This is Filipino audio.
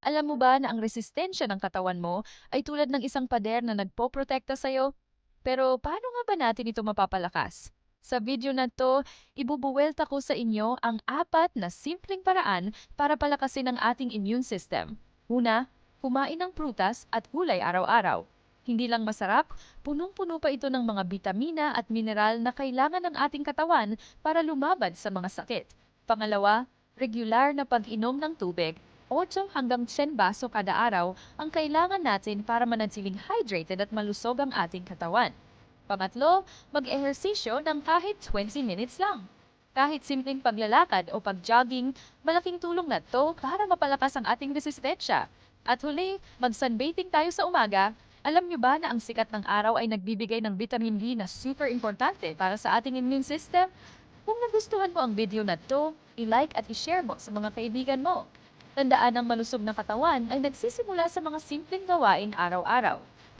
Alam mo ba na ang resistensya ng katawan mo ay tulad ng isang pader na nagpoprotekta sa'yo? Pero paano nga ba natin ito mapapalakas? Sa video na to, ibubuwelta ko sa inyo ang apat na simpleng paraan para palakasin ang ating immune system. Una, kumain ng prutas at gulay araw-araw. Hindi lang masarap, punong-puno pa ito ng mga bitamina at mineral na kailangan ng ating katawan para lumaban sa mga sakit. Pangalawa, regular na pag-inom ng tubig 8 hanggang 10 baso kada araw ang kailangan natin para manatiling hydrated at malusog ang ating katawan. Pangatlo, mag-ehersisyo ng kahit 20 minutes lang. Kahit simpleng paglalakad o pag-jogging, malaking tulong na to para mapalakas ang ating resistensya. At huli, mag-sunbathing tayo sa umaga. Alam nyo ba na ang sikat ng araw ay nagbibigay ng vitamin D na super importante para sa ating immune system? Kung nagustuhan mo ang video na to, i-like at i-share mo sa mga kaibigan mo. Tandaan ang malusog na katawan ay nagsisimula sa mga simpleng gawain araw-araw.